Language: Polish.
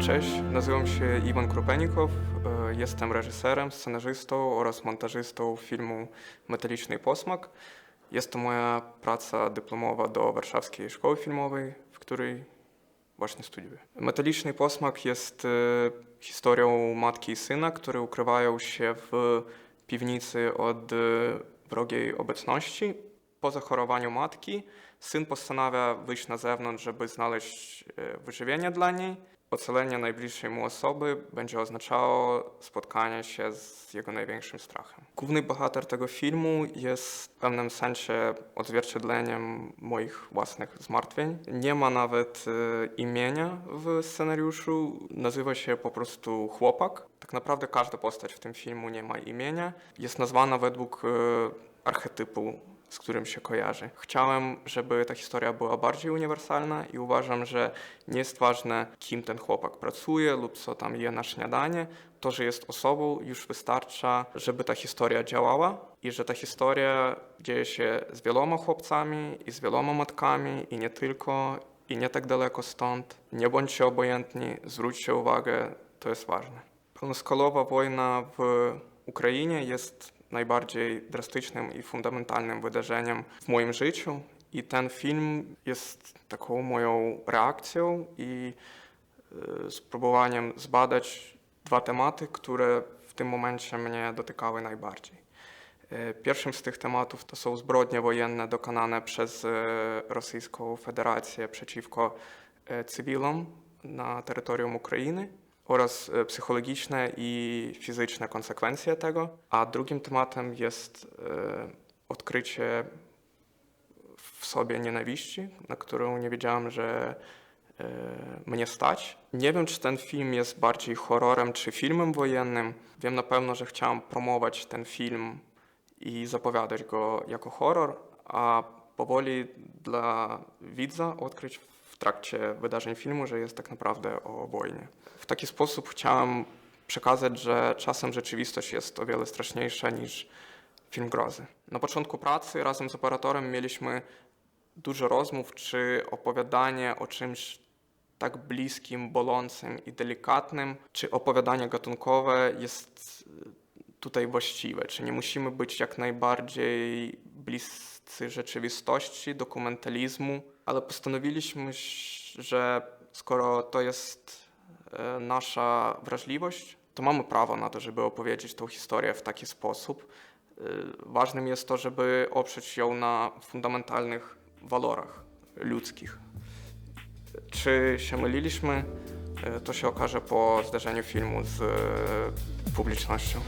Cześć, nazywam się Iwan Krupenikow, e, jestem reżyserem, scenarzystą oraz montażystą filmu Metaliczny Posmak. Jest to moja praca dyplomowa do Warszawskiej Szkoły Filmowej, w której właśnie studiuję. Metaliczny Posmak jest e, historią matki i syna, które ukrywają się w piwnicy od e, wrogiej obecności. Po zachorowaniu matki syn postanawia wyjść na zewnątrz, żeby znaleźć wyżywienie dla niej. Ocalenie najbliższej mu osoby będzie oznaczało spotkanie się z jego największym strachem. Główny bohater tego filmu jest w pewnym sensie odzwierciedleniem moich własnych zmartwień. Nie ma nawet e, imienia w scenariuszu, nazywa się po prostu chłopak. Tak naprawdę każda postać w tym filmu nie ma imienia. Jest nazwana według e, archetypu z którym się kojarzy. Chciałem, żeby ta historia była bardziej uniwersalna i uważam, że nie jest ważne, kim ten chłopak pracuje lub co tam je na śniadanie. To, że jest osobą, już wystarcza, żeby ta historia działała i że ta historia dzieje się z wieloma chłopcami i z wieloma matkami i nie tylko, i nie tak daleko stąd. Nie bądźcie obojętni, zwróćcie uwagę, to jest ważne. Pełnoskalowa wojna w Ukrainie jest najbardziej drastycznym i fundamentalnym wydarzeniem w moim życiu. I ten film jest taką moją reakcją i y, spróbowaniem zbadać dwa tematy, które w tym momencie mnie dotykały najbardziej. Y, Pierwszym z tych tematów to są zbrodnie wojenne dokonane przez y, Rosyjską Federację przeciwko cywilom na terytorium Ukrainy oraz e, psychologiczne i fizyczne konsekwencje tego. A drugim tematem jest e, odkrycie w sobie nienawiści, na którą nie wiedziałem, że e, mnie stać. Nie wiem, czy ten film jest bardziej horrorem, czy filmem wojennym. Wiem na pewno, że chciałem promować ten film i zapowiadać go jako horror, a powoli dla widza odkryć trakcie wydarzeń filmu, że jest tak naprawdę o wojnie. W taki sposób chciałem przekazać, że czasem rzeczywistość jest o wiele straszniejsza niż film grozy. Na początku pracy razem z operatorem mieliśmy dużo rozmów, czy opowiadanie o czymś tak bliskim, bolącym i delikatnym, czy opowiadanie gatunkowe jest tutaj właściwe, czy nie musimy być jak najbardziej bliscy rzeczywistości, dokumentalizmu, ale postanowiliśmy, że skoro to jest e, nasza wrażliwość, to mamy prawo na to, żeby opowiedzieć tą historię w taki sposób. E, Ważnym jest to, żeby oprzeć ją na fundamentalnych walorach ludzkich. Czy się myliliśmy? E, To się okaże po zdarzeniu filmu z publicznością.